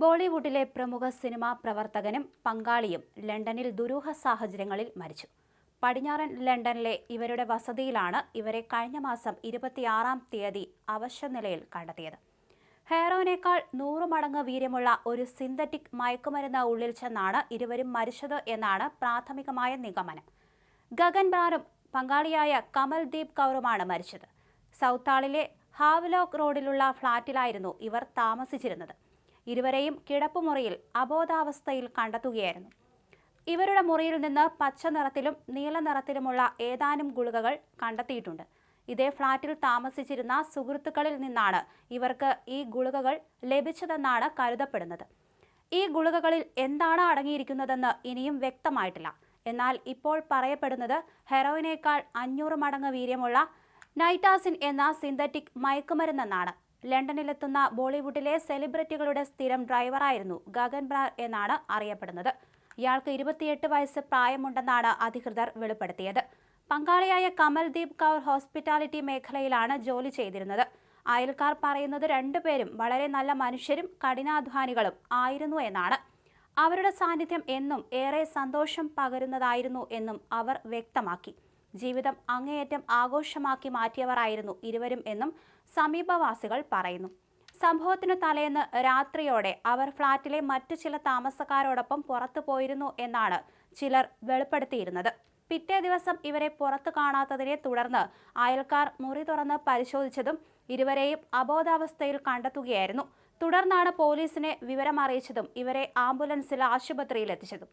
ബോളിവുഡിലെ പ്രമുഖ സിനിമാ പ്രവർത്തകനും പങ്കാളിയും ലണ്ടനിൽ ദുരൂഹ സാഹചര്യങ്ങളിൽ മരിച്ചു. പടിഞ്ഞാറൻ ലണ്ടനിലെ ഇവരുടെ വസതിയിലാണ് ഇവരെ കഴിഞ്ഞ മാസം ഇരുപത്തിയാറാം തീയതി അവശനിലയിൽ കണ്ടെത്തിയത്. ഹെയറോനേക്കാൾ നൂറ് മടങ്ങ് വീര്യമുള്ള ഒരു സിന്തറ്റിക് മയക്കുമരുന്ന് ഉള്ളിൽ ചെന്നാണ് ഇരുവരും മരിച്ചത് എന്നാണ് പ്രാഥമികമായ നിഗമനം. ഗഗൻ ബ്രാറും പങ്കാളിയായ കമൽദീപ് കൗറുമാണ് മരിച്ചത്. സൗത്താളിലെ ഹാവ്ലോക്ക് റോഡിലുള്ള ഫ്ളാറ്റിലായിരുന്നു ഇവർ താമസിച്ചിരുന്നത്. ഇരുവരെയും കിടപ്പുമുറിയിൽ അബോധാവസ്ഥയിൽ കണ്ടെത്തുകയായിരുന്നു. ഇവരുടെ മുറിയിൽ നിന്ന് പച്ച നിറത്തിലും നീല നിറത്തിലുമുള്ള ഏതാനും ഗുളികകൾ കണ്ടെത്തിയിട്ടുണ്ട്. ഇതേ ഫ്ളാറ്റിൽ താമസിച്ചിരുന്ന സുഹൃത്തുക്കളിൽ നിന്നാണ് ഇവർക്ക് ഈ ഗുളികകൾ ലഭിച്ചതെന്നാണ് കരുതപ്പെടുന്നത്. ഈ ഗുളികകളിൽ എന്താണ് അടങ്ങിയിരിക്കുന്നതെന്ന് ഇനിയും വ്യക്തമായിട്ടില്ല. എന്നാൽ ഇപ്പോൾ പറയപ്പെടുന്നത് ഹെറോയിനേക്കാൾ അഞ്ഞൂറ് മടങ്ങ് വീര്യമുള്ള നൈറ്റാസിൻ എന്ന സിന്തറ്റിക് മയക്കുമരുന്നെന്നാണ്. ലണ്ടനിലെത്തുന്ന ബോളിവുഡിലെ സെലിബ്രിറ്റികളുടെ സ്ഥിരം ഡ്രൈവറായിരുന്നു ഗഗൻ ബ്രാർ എന്നാണ് അറിയപ്പെടുന്നത്. ഇയാൾക്ക് ഇരുപത്തിയെട്ട് വയസ്സ് പ്രായമുണ്ടെന്നാണ് അധികൃതർ വെളിപ്പെടുത്തിയത്. പങ്കാളിയായ കമൽദീപ് കൗർ ഹോസ്പിറ്റാലിറ്റി മേഖലയിലാണ് ജോലി ചെയ്തിരുന്നത്. അയൽക്കാർ പറയുന്നത് രണ്ടുപേരും വളരെ നല്ല മനുഷ്യരും കഠിനാധ്വാനികളും ആയിരുന്നു എന്നാണ്. അവരുടെ സാന്നിധ്യം എന്നും ഏറെ സന്തോഷം പകരുന്നതായിരുന്നു എന്നും അവർ വ്യക്തമാക്കി. ജീവിതം അങ്ങേയറ്റം ആഘോഷമാക്കി മാറ്റിയവരായിരുന്നു ഇരുവരും എന്നും സമീപവാസികൾ പറയുന്നു. സംഭവത്തിന് തലേന്ന് രാത്രിയോടെ അവർ ഫ്ളാറ്റിലെ മറ്റു ചില താമസക്കാരോടൊപ്പം പുറത്തു പോയിരുന്നു എന്നാണ് ചിലർ വെളിപ്പെടുത്തിയിരുന്നത്. പിറ്റേ ദിവസം ഇവരെ പുറത്തു കാണാത്തതിനെ തുടർന്ന് അയൽക്കാർ മുറി തുറന്ന് പരിശോധിച്ചതും ഇരുവരെയും അബോധാവസ്ഥയിൽ കണ്ടെത്തുകയായിരുന്നു. തുടർന്നാണ് പോലീസിനെ വിവരമറിയിച്ചതും ഇവരെ ആംബുലൻസിൽ ആശുപത്രിയിൽ എത്തിച്ചതും